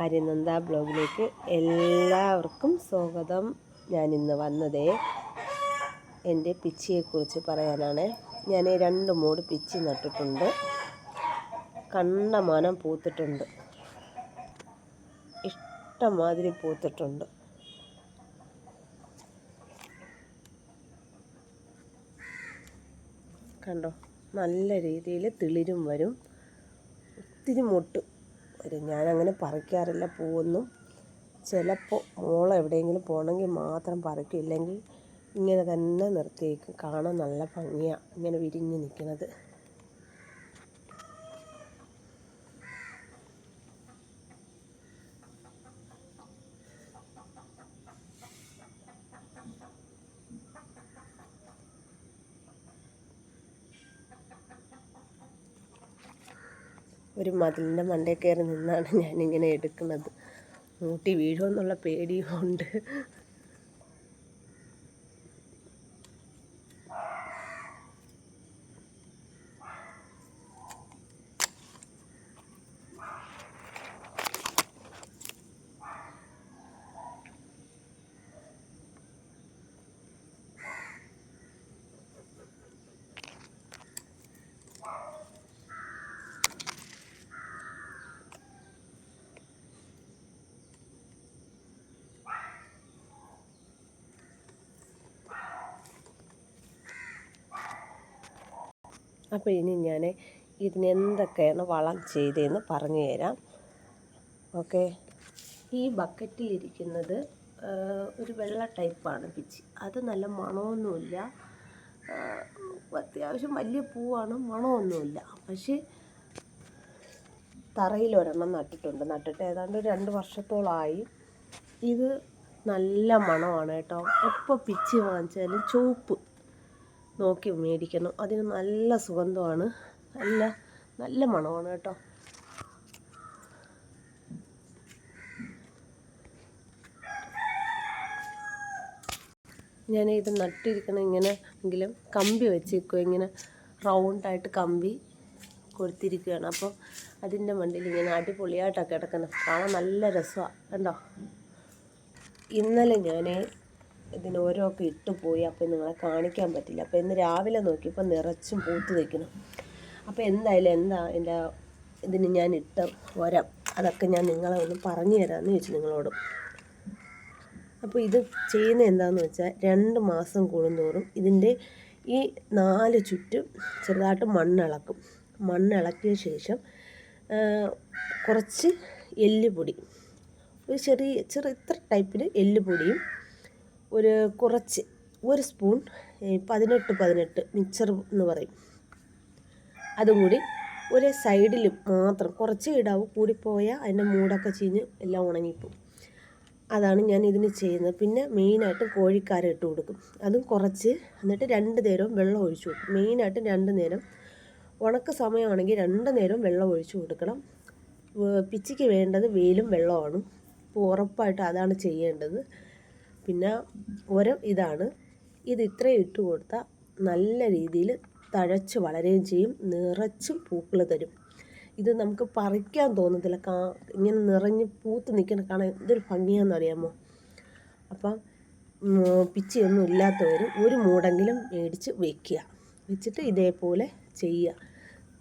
ആര്യനന്ദ ബ്ലോഗിലേക്ക് എല്ലാവർക്കും സ്വാഗതം. ഞാൻ ഇന്ന് വന്നതേ എന്റെ പിച്ചിയെക്കുറിച്ച് പറയാനാണ്. ഞാൻ രണ്ട് മൂട് പിച്ചി നട്ടിട്ടുണ്ട്. കണ്ടമാനം പൂത്തിട്ടുണ്ട്. ഇഷ്ടമാതിരി പൂത്തിട്ടുണ്ട്. കണ്ടോ? നല്ല രീതിയിൽ തിളിരും വരും. ഒത്തിരി മൊട്ട്. വരും ഞാനങ്ങനെ പറിക്കാറില്ല പൂവൊന്നും. ചിലപ്പോൾ മോൾ എവിടെയെങ്കിലും പോകണമെങ്കിൽ മാത്രം പറിക്കും. ഇല്ലെങ്കിൽ ഇങ്ങനെ തന്നെ നിർത്തിയേക്കും. കാണാൻ നല്ല ഭംഗിയാണ് ഇങ്ങനെ വിരിഞ്ഞ് നിൽക്കുന്നത് ഒരു മതിലിന്റെ മണ്ടയിൽ കയറി നിന്നാണ് ഞാനിങ്ങനെ എടുക്കുന്നത്. മൂട്ടി വീഴുമെന്നുള്ള പേടിയും ഉണ്ട് അപ്പോൾ ഇനി ഞാൻ ഇതിനെന്തൊക്കെയാണ് വളം ചെയ്തതെന്ന് പറഞ്ഞു തരാം. ഓക്കെ. ഈ ബക്കറ്റിലിരിക്കുന്നത് ഒരു വെള്ള ടൈപ്പാണ് പിച്ചി. അത് നല്ല മണമൊന്നുമില്ല. അത്യാവശ്യം വലിയ പൂവാണ് മണമൊന്നുമില്ല. പക്ഷേ തറയിൽ ഒരെണ്ണം നട്ടിട്ടുണ്ട്. നട്ടിട്ട് ഏതാണ്ട് രണ്ട് വർഷത്തോളമായി ഇത് നല്ല മണമാണ് കേട്ടോ. എപ്പോൾ പിച്ചി വാങ്ങിച്ചാലും ചുവപ്പ്. നോക്കി മേടിക്കണം. അതിന് നല്ല സുഗന്ധമാണ്. നല്ല നല്ല മണമാണ് കേട്ടോ. ഞാൻ ഇത് നട്ടിരിക്കണം ഇങ്ങനെ എങ്കിലും കമ്പി വെച്ചേക്കുക ഇങ്ങനെ റൗണ്ടായിട്ട് കമ്പി കൊടുത്തിരിക്കുകയാണ്. അപ്പോൾ അതിന്റെ മണ്ടിൽ ഇങ്ങനെ അടിപൊളിയായിട്ടൊക്കെ കിടക്കുന്നത്. കാണാൻ നല്ല രസമാണ് കണ്ടോ? ഇന്നലെ ഞാൻ ഇതിന് ഓരോക്കെ ഇട്ട് പോയി അപ്പോൾ നിങ്ങളെ കാണിക്കാൻ പറ്റില്ല. അപ്പോൾ ഇന്ന് രാവിലെ നോക്കിയപ്പോൾ നിറച്ചും പൂത്ത് നിൽക്കണം അപ്പോൾ എന്തായാലും എന്താ എന്റെ ഇതിന് ഞാൻ ഇട്ട ഒരം അതൊക്കെ ഞാൻ നിങ്ങളെ ഒന്ന് പറഞ്ഞു തരാമെന്ന് ചോദിച്ചു നിങ്ങളോട്. അപ്പോൾ ഇത് ചെയ്യുന്ന എന്താണെന്ന് വെച്ചാൽ രണ്ട് മാസം കൂടുന്തോറും ഇതിന്റെ ഈ നാല് ചുറ്റും ചെറുതായിട്ട് മണ്ണിളക്കും. മണ്ണിളക്കിയ ശേഷം കുറച്ച് എല്ലുപൊടി. ഒരു ചെറിയ ചെറിയ ഇത്ര ടൈപ്പിൽ എല്ലുപൊടിയും ഒരു കുറച്ച് ഒരു സ്പൂൺ പതിനെട്ട് പതിനെട്ട് മിക്സർ എന്ന് പറയും. അതും കൂടി ഒരു സൈഡിൽ മാത്രം കുറച്ച് ഇടാവും കൂടിപ്പോയാൽ അതിന്റെ മൂടൊക്കെ ചീഞ്ഞ് എല്ലാം ഉണങ്ങിപ്പോവും. അതാണ് ഞാൻ ഇതിന് ചെയ്യുന്നത്. പിന്നെ മെയിനായിട്ട് കോഴിക്കാര ഇട്ട് കൊടുക്കും. അതും കുറച്ച് എന്നിട്ട് രണ്ട് നേരവും വെള്ളം ഒഴിച്ചു കൊടുക്കും. മെയിനായിട്ട് രണ്ട് നേരം. ഉണക്ക സമയമാണെങ്കിൽ രണ്ട് നേരം വെള്ളം ഒഴിച്ചു കൊടുക്കണം. പിച്ചിക്ക് വേണ്ടത് വെയിലും വെള്ളമാണ്. ഉറപ്പായിട്ട് അതാണ് ചെയ്യേണ്ടത്. പിന്നെ ഉരം ഇതാണ്. ഇത് ഇത്രയും ഇട്ട് കൊടുത്താൽ നല്ല രീതിയിൽ തഴച്ച് വളരുകയും ചെയ്യും. നിറച്ചും പൂക്കൾ തരും. ഇത് നമുക്ക് പറിക്കാൻ തോന്നത്തില്ല. കാ ഇങ്ങനെ നിറഞ്ഞ് പൂത്ത് നിൽക്കുന്ന കാണാൻ ഇതൊരു ഭംഗിയാണെന്ന് അറിയാമോ? അപ്പം പിച്ചിയൊന്നും ഇല്ലാത്തവർ ഒരു മൂടെങ്കിലും മേടിച്ച് വെക്കുക. വെച്ചിട്ട് ഇതേപോലെ ചെയ്യുക.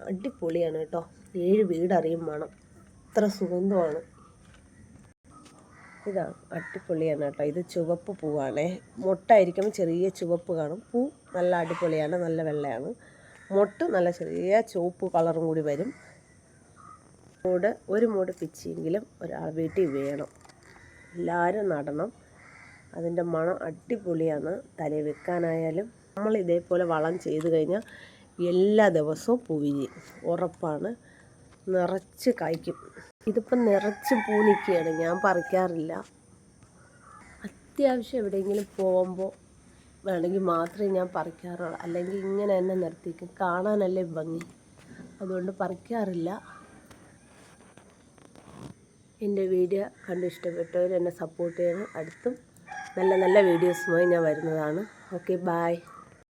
അടിപൊളിയാണ് കേട്ടോ. ഏഴ് വീടറിയും വേണം. അത്ര സുഗന്ധമാണ്. ഇതാണ് അടിപൊളിയാണ് കേട്ടോ. ഇത് ചുവപ്പ് പൂവാണ്. മുട്ടായിരിക്കുമ്പോൾ ചെറിയ ചുവപ്പ് കാണും. പൂ നല്ല അടിപൊളിയാണ് നല്ല വെള്ളയാണ്. മുട്ട് നല്ല ചെറിയ ചുവപ്പ് കളറും കൂടി വരും. മൂട് ഒരു മൂട് പിച്ചിയെങ്കിലും ഒരാൾ വീട്ടിൽ വേണം. എല്ലാവരും നടണം. അതിന്റെ മണം അടിപൊളിയാണ്. തലയിൽ വെക്കാനായാലും നമ്മൾ ഇതേപോലെ വളം ചെയ്ത് കഴിഞ്ഞാൽ എല്ലാ ദിവസവും പൂ ഉറപ്പാണ്. നിറച്ച് കായ്ക്കും. ഇതിപ്പം നിറച്ച് പൂ നിൽക്കുകയാണ് ഞാൻ പറിക്കാറില്ല. അത്യാവശ്യം എവിടെയെങ്കിലും പോകുമ്പോൾ വേണമെങ്കിൽ മാത്രമേ ഞാൻ പറിക്കാറുള്ളൂ. അല്ലെങ്കിൽ ഇങ്ങനെ തന്നെ നിർത്തിക്കും. കാണാനല്ലേ ഭംഗി. അതുകൊണ്ട് പറിക്കാറില്ല. എന്റെ വീഡിയോ കണ്ട് ഇഷ്ടപ്പെട്ടവർ എന്നെ സപ്പോർട്ട് ചെയ്യണം. അടുത്തും നല്ല നല്ല വീഡിയോസുമായി ഞാൻ വരുന്നതാണ്. Okay bye